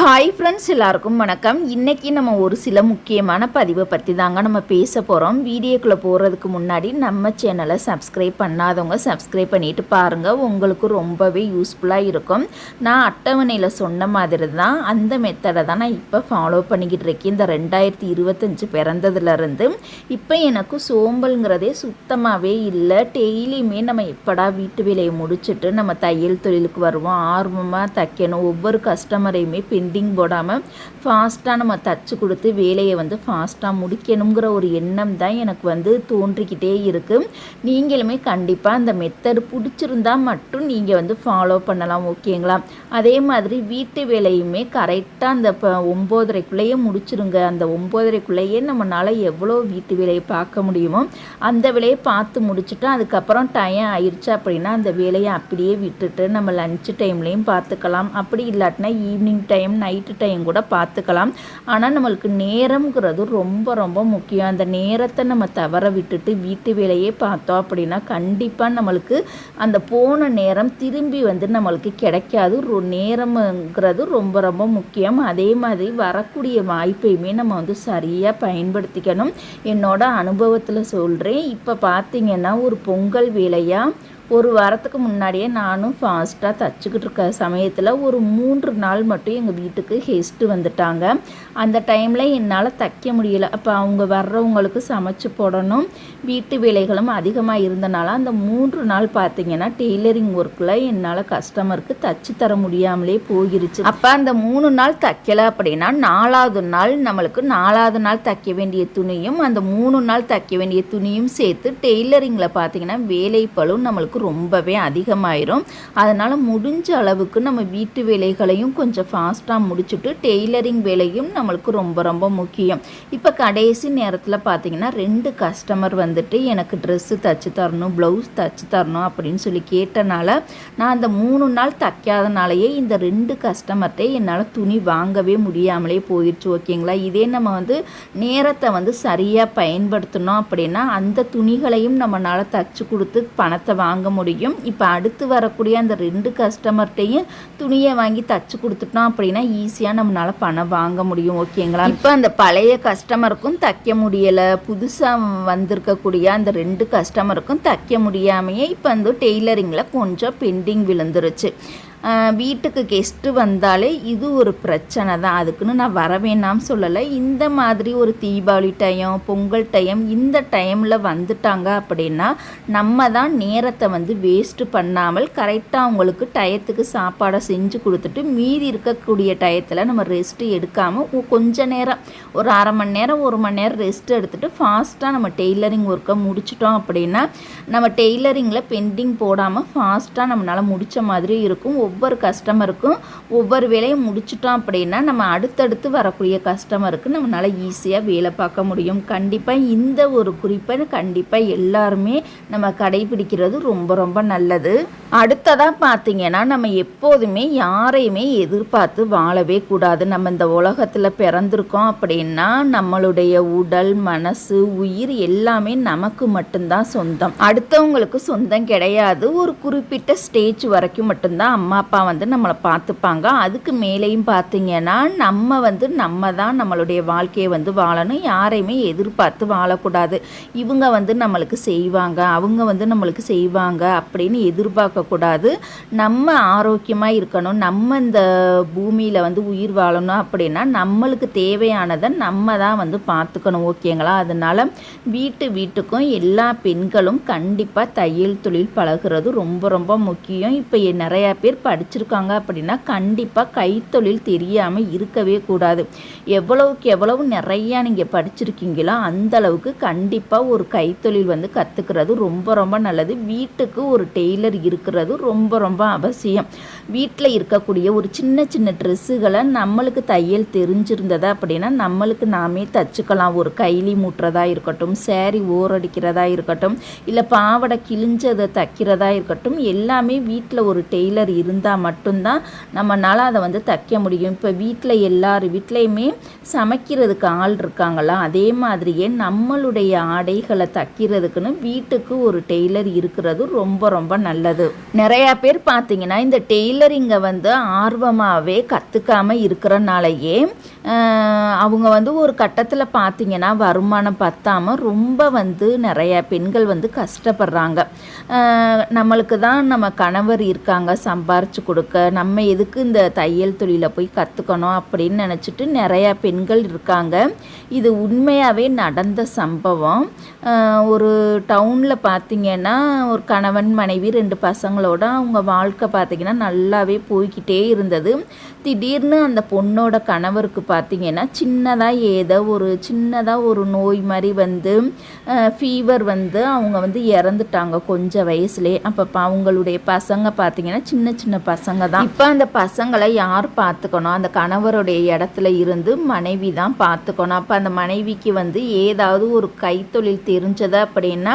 Hi friends எல்லாருக்கும் வணக்கம். இன்றைக்கி நம்ம ஒரு சில முக்கியமான பதிவை பற்றி தாங்க நம்ம பேச போகிறோம் வீடியோக்குள்ளே போகிறதுக்கு முன்னாடி நம்ம சேனலை சப்ஸ்கிரைப் பண்ணாதவங்க சப்ஸ்கிரைப் பண்ணிட்டு பாருங்கள் உங்களுக்கு ரொம்பவே யூஸ்ஃபுல்லாக இருக்கும். நான் அட்டவணையில் சொன்ன மாதிரி தான் அந்த மெத்தடை தான் நான் இப்போ ஃபாலோ பண்ணிக்கிட்டு இருக்கேன். இந்த ரெண்டாயிரத்தி இருபத்தஞ்சு பிறந்ததுலேருந்து. இப்போ எனக்கு சோம்பல்ங்கிறதே சுத்தமாகவே இல்லை. டெய்லியுமே நம்ம எப்படா வீட்டு வேலையை முடிச்சுட்டு நம்ம தையல் தொழிலுக்கு வருவோம். ஆர்வமாக தைக்கணும். ஒவ்வொரு கஸ்டமரையுமே பின் பெண்டிங் போடாமல் ஃபாஸ்ட்டாக நம்ம தச்சு கொடுத்து வேலையை வந்து ஃபாஸ்ட்டாக முடிக்கணுங்கிற ஒரு எண்ணம் தான் எனக்கு வந்து தோன்றிக்கிட்டே இருக்குது நீங்களுமே கண்டிப்பாக அந்த மெத்தட் பிடிச்சிருந்தா மட்டும் நீங்கள் வந்து ஃபாலோ பண்ணலாம் ஓகேங்களா? அதே மாதிரி வீட்டு வேலையுமே கரெக்டாக அந்த இப்போ ஒம்போதரைக்குள்ளேயே முடிச்சிருங்க. அந்த ஒம்போதரைக்குள்ளேயே நம்மளால் எவ்வளோ வீட்டு வேலையை பார்க்க முடியுமோ அந்த வேலையை பார்த்து முடிச்சுட்டு அதுக்கப்புறம் டைம் ஆயிடுச்சு அப்படின்னா அந்த வேலையை அப்படியே விட்டுட்டு நம்ம லஞ்ச் டைம்லேயும் பார்த்துக்கலாம். அப்படி இல்லாட்டினா ஈவினிங் டைம் நைட்டு டைம் கூட பார்த்துக்கலாம். ஆனால் நம்மளுக்கு நேரம்ங்கிறது ரொம்ப ரொம்ப முக்கியம். அந்த நேரத்தை நம்ம தவற விட்டுட்டு வீட்டு வேலையே பார்த்தோம் அப்படின்னா கண்டிப்பாக நம்மளுக்கு அந்த போன நேரம் திரும்பி வந்து நம்மளுக்கு கிடைக்காது. ரொ- நேரம்ங்கிறது ரொம்ப ரொம்ப முக்கியம். அதே மாதிரி வரக்கூடிய வாய்ப்பையுமே நம்ம வந்து சரியாக பயன்படுத்திக்கணும். என்னோட அனுபவத்தில் சொல்கிறேன் இப்போ பார்த்தீங்கன்னா ஒரு பொங்கல் வேலையாக ஒரு வாரத்துக்கு முன்னாடியே நானும் ஃபாஸ்ட்டாக தச்சுக்கிட்டு இருக்க சமயத்தில் ஒரு மூன்று நாள் மட்டும் எங்கள் வீட்டுக்கு கெஸ்ட்டு வந்துட்டாங்க. அந்த டைமில் என்னால் தைக்க முடியல. அப்போ அவங்க வர்றவங்களுக்கு சமைச்சு போடணும். வீட்டு வேலைகளும் அதிகமாக இருந்தனால அந்த மூன்று நாள் பார்த்தீங்கன்னா டெய்லரிங் ஒர்க்கில் என்னால் கஸ்டமருக்கு தச்சு தர முடியாமலே போயிருச்சு. அப்போ அந்த மூணு நாள் தைக்கலை அப்படின்னா நாலாவது நாள் நம்மளுக்கு நாலாவது நாள் தைக்க வேண்டிய துணியும் அந்த மூணு நாள் தைக்க வேண்டிய துணியும் சேர்த்து டெய்லரிங்கில் பார்த்தீங்கன்னா வேலை நம்மளுக்கு ரொம்பவே அதிகமாயிரும். அதனால் முடிஞ்ச அளவுக்கு நம்ம வீட்டு வேலைகளையும் கொஞ்சம் ஃபாஸ்ட்டாக முடிச்சுட்டு டெய்லரிங் வேலையும் நம்மளுக்கு ரொம்ப ரொம்ப முக்கியம். இப்போ கடைசி நேரத்தில் பார்த்தீங்கன்னா ரெண்டு கஸ்டமர் வந்துட்டு எனக்கு ட்ரெஸ்ஸு தச்சு தரணும் ப்ளவுஸ் தச்சு தரணும் அப்படின்னு சொல்லி கேட்டனால நான் அந்த மூணு நாள் தைக்காதனாலேயே இந்த ரெண்டு கஸ்டமர்கிட்ட என்னால் துணி வாங்கவே முடியாமலே போயிடுச்சு ஓகேங்களா? இதே நம்ம வந்து நேரத்தை வந்து சரியாக பயன்படுத்தணும் அப்படின்னா அந்த துணிகளையும் நம்மளால் தச்சு கொடுத்து பணத்தை வாங்க முடியும். இப்போ அடுத்து வரக்கூடிய அந்த ரெண்டு கஸ்டமர்கிட்டையும் துணியை வாங்கி தச்சு கொடுத்துட்டோம் அப்படின்னா ஈஸியாக நம்மளால் பணம் வாங்க முடியும். ஓகேங்களா இப்போ அந்த பழைய கஸ்டமருக்கும் தைக்க முடியலை. புதுசாக வந்திருக்கக்கூடிய அந்த ரெண்டு கஸ்டமருக்கும் தைக்க முடியாமையே இப்போ வந்து டெய்லரிங்கில் கொஞ்சம் பெண்டிங் விழுந்துருச்சு. வீட்டுக்கு கெஸ்ட்டு வந்தாலே இது ஒரு பிரச்சனை தான். அதுக்குன்னு நான் வர சொல்லலை. இந்த மாதிரி ஒரு தீபாவளி டைம் பொங்கல் டைம் இந்த டைமில் வந்துட்டாங்க அப்படின்னா நம்ம தான் நேரத்தை வந்து வேஸ்ட்டு பண்ணாமல் கரெக்டாக அவங்களுக்கு டயத்துக்கு சாப்பாடை செஞ்சு கொடுத்துட்டு மீதி இருக்கக்கூடிய டயத்தில் நம்ம ரெஸ்ட்டு எடுக்காமல் கொஞ்ச நேரம் ஒரு அரை மணி நேரம் ஒரு மணி நேரம் ரெஸ்ட் எடுத்துகிட்டு ஃபாஸ்ட்டாக நம்ம டெய்லரிங் ஒர்க்கை முடிச்சிட்டோம் அப்படின்னா நம்ம டெய்லரிங்கில் பெண்டிங் போடாமல் ஃபாஸ்ட்டாக நம்மளால் முடித்த மாதிரி இருக்கும். ஒவ்வொரு கஸ்டமருக்கும் ஒவ்வொரு வேலையும் முடிச்சிட்டோம் அப்படின்னா நம்ம அடுத்தடுத்து வரக்கூடிய கஸ்டமருக்கு நம்மளால் ஈஸியாக வேலை பார்க்க முடியும். கண்டிப்பாக இந்த ஒரு குறிப்பை கண்டிப்பாக எல்லாருமே நம்ம கடைபிடிக்கிறது ரொம்ப ரொம்ப நல்லது. அடுத்ததாக பார்த்தீங்கன்னா நம்ம எப்போதுமே யாரையுமே எதிர்பார்த்து வாழவே கூடாது. நம்ம இந்த உலகத்தில் பிறந்திருக்கோம் அப்படின்னா நம்மளுடைய உடல் மனசு உயிர் எல்லாமே நமக்கு மட்டும்தான் சொந்தம். அடுத்தவங்களுக்கு சொந்தம் கிடையாது. ஒரு குறிப்பிட்ட ஸ்டேஜ் வரைக்கும் மட்டும்தான் அம்மா அப்பா வந்து நம்மளை பார்த்துப்பாங்க. அதுக்கு மேலேயும் பார்த்தீங்கன்னா நம்ம வந்து நம்ம தான் நம்மளுடைய வாழ்க்கையை வந்து வாழணும். யாரையுமே எதிர்பார்த்து வாழக்கூடாது. இவங்க வந்து நம்மளுக்கு செய்வாங்க. அவங்க வந்து நம்மளுக்கு செய்வாங்க அப்படின்னு எதிர்பார்க்கக்கூடாது. நம்ம ஆரோக்கியமாக இருக்கணும். நம்ம இந்த பூமியில் வந்து உயிர் வாழணும் அப்படின்னா நம்மளுக்கு தேவையானதை நம்ம தான் வந்து பார்த்துக்கணும் ஓகேங்களா? அதனால் வீட்டு வீட்டுக்கும் எல்லா பெண்களும் கண்டிப்பாக தையல் தொழில் பழகுறது ரொம்ப ரொம்ப முக்கியம். இப்போ நிறையா பேர் படிச்சிருக்காங்க அப்படின்னா கண்டிப்பாக கைத்தொழில் தெரியாமல் இருக்கவே கூடாது. எவ்வளவுக்கு எவ்வளவு நிறையா நீங்கள் படிச்சிருக்கீங்களோ அந்த அளவுக்கு கண்டிப்பாக ஒரு கைத்தொழில் வந்து கற்றுக்கிறது ரொம்ப ரொம்ப நல்லது. வீட்டுக்கு ஒரு டெய்லர் இருக்கிறது ரொம்ப ரொம்ப அவசியம். வீட்டில் இருக்கக்கூடிய ஒரு சின்ன சின்ன ட்ரெஸ்ஸுகளை நம்மளுக்கு தையல் தெரிஞ்சிருந்ததா அப்படின்னா நம்மளுக்கு நாமே தச்சுக்கலாம். ஒரு கைலி மூட்டுறதா இருக்கட்டும் சேரீ ஓரடிக்கிறதா இருக்கட்டும் இல்லை பாவாடை கிழிஞ்சதை தைக்கிறதா இருக்கட்டும் எல்லாமே வீட்டில் ஒரு டெய்லர் இருந்து இருந்தால் மட்டும்தான் நம்மளால் அதை வந்து தைக்க முடியும். இப்போ வீட்டில் எல்லார் வீட்லேயுமே சமைக்கிறதுக்கு ஆள் இருக்காங்களா? அதே மாதிரியே நம்மளுடைய ஆடைகளை தைக்கிறதுக்குன்னு வீட்டுக்கு ஒரு டெய்லர் இருக்கிறது ரொம்ப ரொம்ப நல்லது. நிறையா பேர் பார்த்தீங்கன்னா இந்த டெய்லரிங்கை வந்து ஆர்வமாகவே கற்றுக்காம இருக்கிறனாலேயே அவங்க வந்து ஒரு கட்டத்தில் பார்த்தீங்கன்னா வருமானம் பத்தாமல் ரொம்ப வந்து நிறைய பெண்கள் வந்து கஷ்டப்படுறாங்க. நம்மளுக்கு தான் நம்ம கணவர் இருக்காங்க சம்பாரிச்சு கொடுக்க நம்ம எதுக்கு இந்த தையல் தொழிலை போய் கற்றுக்கணும் அப்படின்னு நினச்சிட்டு நிறையா பெண்கள் இருக்காங்க. இது உண்மையாகவே நடந்த சம்பவம். ஒரு டவுனில் பார்த்திங்கன்னா ஒரு கணவன் மனைவி ரெண்டு பசங்களோட அவங்க வாழ்க்கை பார்த்திங்கன்னா நல்லாவே போய்க்கிட்டே இருந்தது. திடீர்னு அந்த பொண்ணோட கணவருக்கு பார்த்திங்கன்னா சின்னதாக ஏதோ ஒரு சின்னதாக ஒரு நோய் மாதிரி வந்து ஃபீவர் வந்து அவங்க வந்து இறந்துட்டாங்க கொஞ்சம் வயசுலேயே. அப்போ அவங்களுடைய பசங்க பார்த்தீங்கன்னா சின்ன சின்ன பசங்க தான் இப்போ அந்த பசங்களை யார் பார்த்துக்கணும்? அந்த கணவருடைய இடத்துல இருந்து மனைவி தான் பார்த்துக்கணும். அப்போ அந்த மனைவிக்கு வந்து ஏதாவது ஒரு கைத்தொழில் தெரிஞ்சது அப்படின்னா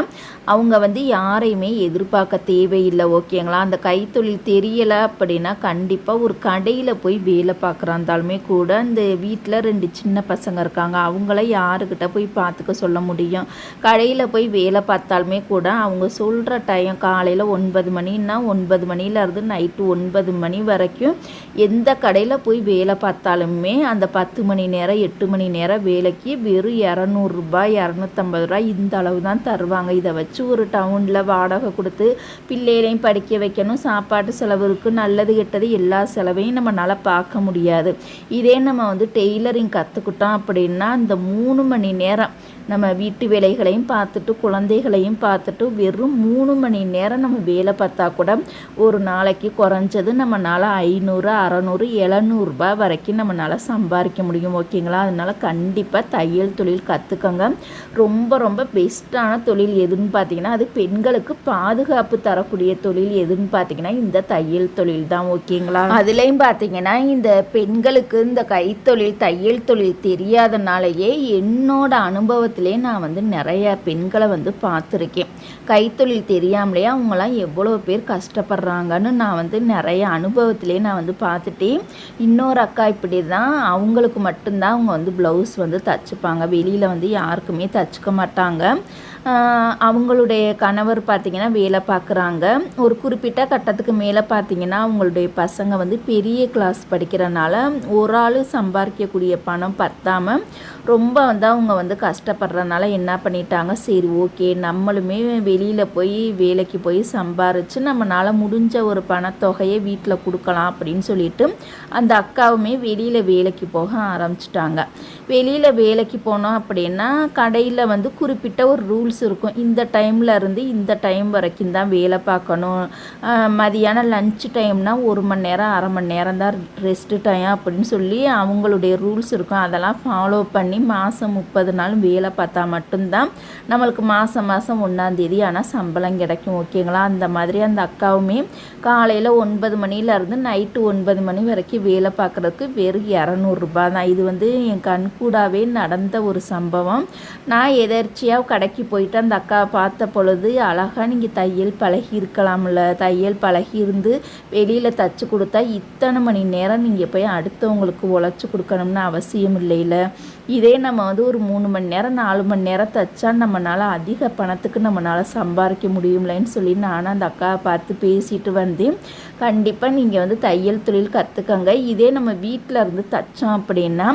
அவங்க வந்து யாரையுமே எதிர்பார்க்க தேவையில்லை ஓகேங்களா? அந்த கைத்தொழில் தெரியலை அப்படின்னா கண்டிப்பாக ஒரு கடையில் போய் வேலை பார்க்குறாந்தாலுமே கூட அந்த வீட்டில் ரெண்டு சின்ன பசங்க இருக்காங்க. அவங்கள யாருக்கிட்ட போய் பார்த்துக்க சொல்ல முடியும்? கடையில் போய் வேலை பார்த்தாலுமே கூட அவங்க சொல்கிற டைம் காலையில் ஒன்பது மணின்னா ஒன்பது மணிலேருந்து நைட்டு ஒன்பது மணி வரைக்கும் எந்த கடையில் போய் வேலை பார்த்தாலுமே அந்த பத்து மணி நேரம் எட்டு மணி நேரம் வேலைக்கு வெறும் இரநூறுபா இரநூத்தம்பது ரூபா இந்த அளவு தான் தருவாங்க. இதை வச்சு ஒரு டவுனில் வாடகை கொடுத்து பிள்ளைகளையும் படிக்க வைக்கணும். சாப்பாட்டு செலவு இருக்குது நல்லது கெட்டது எல்லா செலவையும் நம்மளால் பார்க்க முடியாது. இதே நம்ம வந்து டெய்லரிங் கற்றுக்கிட்டோம் அப்படின்னா இந்த மூணு மணி நேரம் நம்ம வீட்டு வேலைகளையும் பார்த்துட்டு குழந்தைகளையும் பார்த்துட்டு வெறும் மூணு மணி நேரம் நம்ம வேலை பார்த்தா கூட ஒரு நாளைக்கு குறைஞ்சது நம்மளால் ஐநூறு அறநூறு எழுநூறுபா வரைக்கும் நம்மளால் சம்பாதிக்க முடியும் ஓகேங்களா? அதனால் கண்டிப்பாக தையல் தொழில் கற்றுக்கோங்க ரொம்ப ரொம்ப பெஸ்ட்டான தொழில் எதுன்னு பார்த்தீங்கன்னா அது பெண்களுக்கு பாதுகாப்பு தரக்கூடிய தொழில் எதுன்னு பார்த்தீங்கன்னா இந்த தையல் தொழில் தான் ஓகேங்களா? அதுலேயும் பார்த்தீங்கன்னா இந்த பெண்களுக்கு இந்த கைத்தொழில் தையல் தொழில் தெரியாதனாலேயே என்னோட அனுபவத்திலே நான் வந்து நிறைய பெண்களை வந்து பார்த்துருக்கேன். கைத்தொழில் தெரியாமலேயே அவங்களாம் எவ்வளோ பேர் கஷ்டப்படுறாங்கன்னு நான் வந்து நிறைய அனுபவத்திலே நான் வந்து பார்த்துட்டேன். இன்னொரு அக்கா இப்படி தான் அவங்களுக்கு மட்டும்தான் அவங்க வந்து ப்ளவுஸ் வந்து தச்சுப்பாங்க. வெளியில் வந்து யாருக்குமே தச்சுக்க மாட்டாங்க. அவங்களுடைய கணவர் பார்த்திங்கன்னா வேலை பார்க்குறாங்க ஒரு குறிப்பிட்ட கட்டத்துக்கு மேலே பார்த்தீங்கன்னா அவங்களுடைய பசங்க வந்து பெரிய கிளாஸ் படிக்கிறனால ஒரு ஆள் சம்பாதிக்கக்கூடிய பணம் பத்தாமல் ரொம்ப வந்து அவங்க வந்து கஷ்டப்படுறதுனால என்ன பண்ணிட்டாங்க? சரி ஓகே நம்மளுமே வெளியில் போய் வேலைக்கு போய் சம்பாரித்து நம்மளால் முடிஞ்ச ஒரு பணத்தொகையை வீட்டில் கொடுக்கலாம் அப்படின்னு சொல்லிட்டு அந்த அக்காவுமே வெளியில் வேலைக்கு போக ஆரம்பிச்சிட்டாங்க. வெளியில் வேலைக்கு போனோம் அப்படின்னா கடையில் வந்து குறிப்பிட்ட ஒரு ரூல்ஸ் இருக்கும். இந்த டைமில் இருந்து இந்த டைம் வரைக்கும் தான் வேலை பார்க்கணும். மதியானம் லன்ச் டைம்னால் ஒரு மணி நேரம் அரை மணி நேரம் தான் ரெஸ்ட்டு டைம் அப்படின்னு சொல்லி அவங்களுடைய ரூல்ஸ் இருக்கும். அதெல்லாம் ஃபாலோ பண்ணி மாதம் முப்பது நாள் வேலை பார்த்தா மட்டும்தான் நம்மளுக்கு மாதம் மாதம் ஒன்றாந்தேதி ஆனால் சம்பளம் கிடைக்கும். ஓகேங்களா அந்த மாதிரி அந்த அக்காவுமே காலையில் ஒன்பது மணிலேருந்து நைட்டு ஒன்பது மணி வரைக்கும் வேலை பார்க்குறதுக்கு வெறும் இரநூறுபா தான். இது வந்து என் கண்கூடாவே நடந்த ஒரு சம்பவம். நான் எதர்ச்சியாக கடைக்கு போய் போயிட்டு அந்த அக்காவை பார்த்த பொழுது அழகாக நீங்கள் தையல் பழகி இருக்கலாம்ல. தையல் பழகி இருந்து வெளியில் தச்சு கொடுத்தா இத்தனை மணி நேரம் நீங்கள் போய் அடுத்தவங்களுக்கு உழைச்சி கொடுக்கணும்னு அவசியம் இல்லைல்ல இதே நம்ம வந்து ஒரு மூணு மணி நேரம் நாலு மணி நேரம் தைச்சா நம்மளால் அதிக பணத்துக்கு நம்மளால் சம்பாதிக்க முடியும்லன்னு சொல்லி நானும் அந்த அக்காவை பார்த்து பேசிட்டு வந்தேன் கண்டிப்பாக நீங்கள் வந்து தையல் தொழில் கற்றுக்கங்க இதே நம்ம வீட்டில் இருந்து தைச்சோம் அப்படின்னா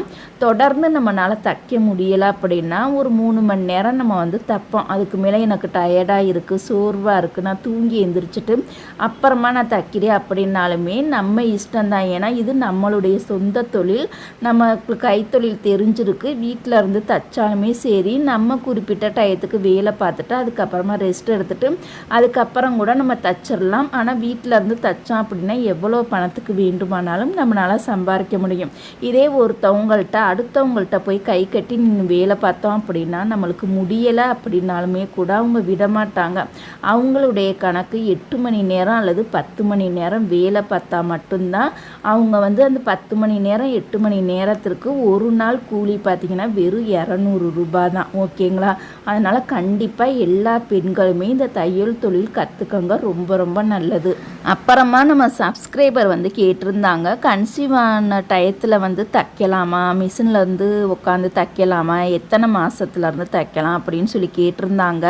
தொடர்ந்து நம்மளால் தைக்க முடியலை அப்படின்னா ஒரு மூணு மணி நேரம் நம்ம வந்து தைப்போம். அதுக்கு மேலே எனக்கு டயர்டாக இருக்குது சோர்வாக இருக்குது நான் தூங்கி எந்திரிச்சிட்டு அப்புறமா நான் தைக்கிறேன் அப்படின்னாலுமே நம்ம இஷ்டம்தான். ஏன்னா இது நம்மளுடைய சொந்த தொழில். நமக்கு கைத்தொழில் தெரிஞ்சிருக்கு. வீட்டில் இருந்து தைச்சாலுமே சரி நம்ம குறிப்பிட்ட டயத்துக்கு வேலை பார்த்துட்டு அதுக்கப்புறமா ரெஸ்ட் எடுத்துட்டு அதுக்கப்புறம் கூட நம்ம தச்சிடலாம் ஆனால் வீட்டில் இருந்து தைச்சோம் அப்படின்னா எவ்வளோ பணத்துக்கு வேண்டுமானாலும் நம்மளால் சம்பாதிக்க முடியும். இதே ஒருத்தவங்கள்ட்ட அடுத்தவங்கள்ட்ட போய் கை கட்டி நின்று வேலை பார்த்தோம் அப்படின்னா நம்மளுக்கு முடியலை அப்படின்னு அப்படின்னாலுமே கூட அவங்க விடமாட்டாங்க. அவங்களுடைய கணக்கு எட்டு மணி நேரம் அல்லது பத்து மணி நேரம் வேலை பார்த்தா மட்டும்தான் அவங்க வந்து அந்த பத்து மணி நேரம் எட்டு மணி நேரத்திற்கு ஒரு நாள் கூலி பார்த்தீங்கன்னா வெறும் இரநூறு ரூபாய் தான். ஓகேங்களா? அதனால் கண்டிப்பாக எல்லா பெண்களுமே இந்த தையல் தொழில் கற்றுக்கங்க ரொம்ப ரொம்ப நல்லது. அப்புறமா நம்ம சப்ஸ்கிரைபர் வந்து கேட்டிருந்தாங்க. கன்சீவ் ஆன டயத்தில் வந்து தைக்கலாமா? மிஷினில் வந்து உட்காந்து தைக்கலாமா? எத்தனை மாதத்துலேருந்து தைக்கலாம் அப்படின்னு சொல்லி கே கேட்டிருந்தாங்க.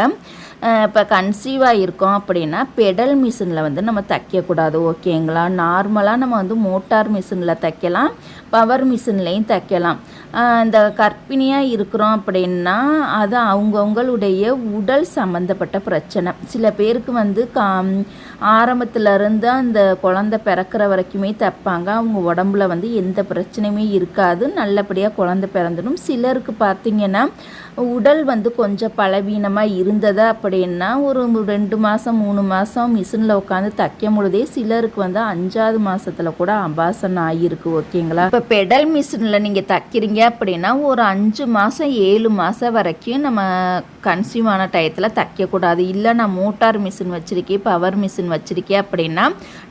இப்போ கன்சீவாக இருக்கோம் அப்படின்னா பெடல் மிஷினில் வந்து நம்ம தைக்கக்கூடாது. ஓகேங்களா நார்மலாக நம்ம வந்து மோட்டார் மிஷினில் தைக்கலாம். பவர் மிஷின்லையும் தைக்கலாம். இந்த கர்ப்பிணியாக இருக்கிறோம் அப்படின்னா அது அவங்கவுங்களுடைய உடல் சம்மந்தப்பட்ட பிரச்சனை. சில பேருக்கு வந்து கா ஆரம்பத்துலேருந்து அந்த குழந்த பிறக்கிற வரைக்குமே தைப்பாங்க. அவங்க உடம்புல வந்து எந்த பிரச்சனையுமே இருக்காது. நல்லபடியாக குழந்த பிறந்துடும். சிலருக்கு பார்த்திங்கன்னா உடல் வந்து கொஞ்சம் பலவீனமாக இருந்தது அப்படின்னா ஒரு ரெண்டு மாதம் மூணு மாதம் மிஷினில் உட்காந்து தைக்கும் பொழுதே சிலருக்கு வந்து அஞ்சாவது மாதத்தில் கூட அபாசனம் ஆகியிருக்கு ஓகேங்களா இப்போ பெடல் மிஷினில் நீங்கள் தைக்கிறீங்க அப்படின்னா ஒரு அஞ்சு மாதம் ஏழு மாதம் வரைக்கும் நம்ம கன்சியூம் ஆன டயத்தில் தைக்கக்கூடாது. இல்லை நான் மோட்டார் மிஷின் வச்சுருக்கேன் பவர் மிஷின் வச்சுருக்கேன் அப்படின்னா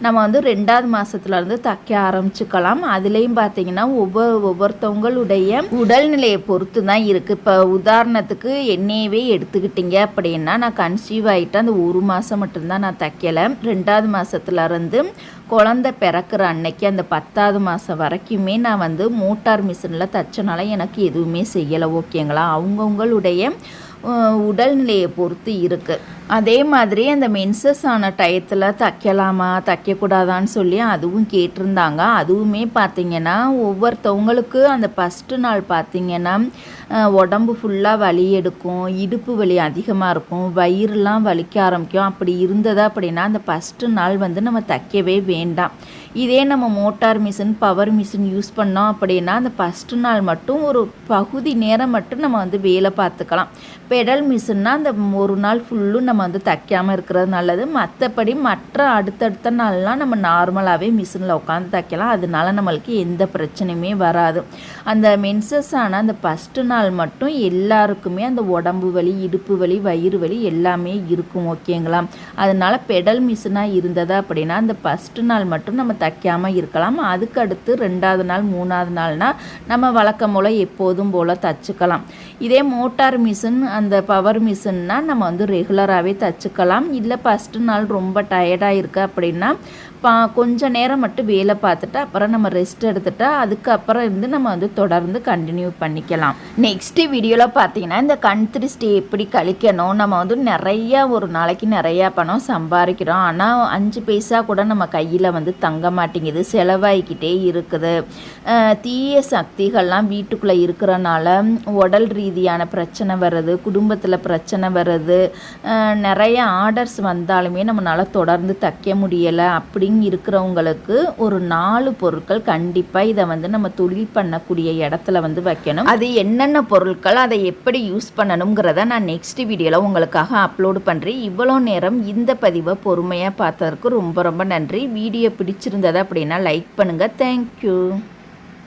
நம்ம வந்து ரெண்டாவது மாதத்துலேருந்து தைக்க ஆரம்பிச்சுக்கலாம். அதுலேயும் பார்த்தீங்கன்னா ஒவ்வொரு ஒவ்வொருத்தவங்களுடைய உடல்நிலையை பொறுத்து தான் இருக்குது இப்போ உதாரணத்துக்கு என்னையவே எடுத்துக்கிட்டீங்க அப்படின்னா நான் கன்சீவ் ஆகிட்டு அந்த ஒரு மாதம் மட்டும்தான் நான் தைக்கலை. ரெண்டாவது மாதத்துலேருந்து குழந்த பிறக்கிற அன்னைக்கு அந்த பத்தாவது மாதம் வரைக்குமே நான் வந்து மோட்டார் மிஷினில் தைச்சனால எனக்கு எதுவுமே செய்யலை ஓகேங்களா? அவங்கவுங்களுடைய உடல்நிலையை பொறுத்து இருக்குது அதே மாதிரி அந்த மென்சஸ் ஆன டயத்தில் தைக்கலாமா தைக்கக்கூடாதான்னு சொல்லி அதுவும் கேட்டிருந்தாங்க. அதுவுமே பார்த்திங்கன்னா ஒவ்வொருத்தவங்களுக்கு அந்த ஃபஸ்ட்டு நாள் பார்த்திங்கன்னா உடம்பு ஃபுல்லாக வலி எடுக்கும் இடுப்பு வலி அதிகமாக இருக்கும் வயிறுலாம் வலிக்க ஆரம்பிக்கும். அப்படி இருந்தது அப்படின்னா அந்த ஃபஸ்ட்டு நாள் வந்து நம்ம தைக்கவே வேண்டாம். இதே நம்ம motor machine power machine use பண்ணோம் அப்படின்னா அந்த ஃபஸ்ட்டு நாள் மட்டும் ஒரு பகுதி நேரம் மட்டும் நம்ம வந்து வேலை பார்த்துக்கலாம். பெடல் மிஷின்னா அந்த ஒரு நாள் ஃபுல்லும் நம்ம வந்து தைக்காமல் இருக்கிறது நல்லது. மற்றபடி மற்ற அடுத்தடுத்த நாள்லாம் நம்ம நார்மலாகவே மிஷினில் உட்காந்து தைக்கலாம். அதனால நம்மளுக்கு எந்த பிரச்சனையுமே வராது. அந்த மென்சஸ் ஆனால் அந்த ஃபஸ்ட்டு நாள் மட்டும் எல்லாருக்குமே அந்த உடம்பு வலி இடுப்பு வலி வயிறு வலி எல்லாமே இருக்கும் ஓகேங்களா அதனால் பெடல் மிஷினாக இருந்தது அப்படின்னா அந்த ஃபஸ்ட்டு நாள் மட்டும் நம்ம தைக்காமல் இருக்கலாம். அதுக்கு அடுத்து ரெண்டாவது நாள் மூணாவது நாள்னால் நம்ம வழக்கம் போல் எப்போதும் போல் தைச்சிக்கலாம். இதே மோட்டார் மிஷின் அந்த பவர் மிஷின்னா நம்ம வந்து ரெகுலராகவே தச்சுக்கலாம். இல்லை ஃபஸ்ட்டு நாள் ரொம்ப டயர்டாக இருக்குது அப்படின்னா பா கொஞ்ச நேரம் மட்டும் வேலை பார்த்துட்டு அப்புறம் நம்ம ரெஸ்ட் எடுத்துட்டா அதுக்கப்புறம் இருந்து நம்ம வந்து தொடர்ந்து கண்டினியூ பண்ணிக்கலாம். நெக்ஸ்ட்டு வீடியோவில் பார்த்தீங்கன்னா இந்த கண் திருஷ்டி எப்படி கழிக்கணும் நம்ம வந்து நிறையா ஒரு நாளைக்கு நிறையா பணம் சம்பாதிக்கிறோம். ஆனால் அஞ்சு பைசா கூட நம்ம கையில் வந்து தங்க மாட்டேங்குது செலவாகிக்கிட்டே இருக்குது. தீய சக்திகள்லாம் வீட்டுக்குள்ளே இருக்கிறனால உடல் ரீதியான பிரச்சனை வருது குடும்பத்தில் பிரச்சனை வருது. நிறைய ஆர்டர்ஸ் வந்தாலுமே நம்மளால் தொடர்ந்து தைக்க முடியலை. அப்படி அப்படின்னு இருக்கிறவங்களுக்கு ஒரு நாலு பொருட்கள் கண்டிப்பாக இதை வந்து நம்ம தொழில் பண்ணக்கூடிய இடத்துல வந்து வைக்கணும். அது என்னென்ன பொருட்கள் அதை எப்படி யூஸ் பண்ணணுங்கிறத நான் நெக்ஸ்ட் வீடியோவில் உங்களுக்காக அப்லோடு பண்ணுறேன் இவ்வளோ நேரம் இந்த பதிவை பொறுமையாக பார்த்ததற்கு ரொம்ப ரொம்ப நன்றி. வீடியோ பிடிச்சிருந்தது அப்படின்னா லைக் பண்ணுங்கள் தேங்க்யூ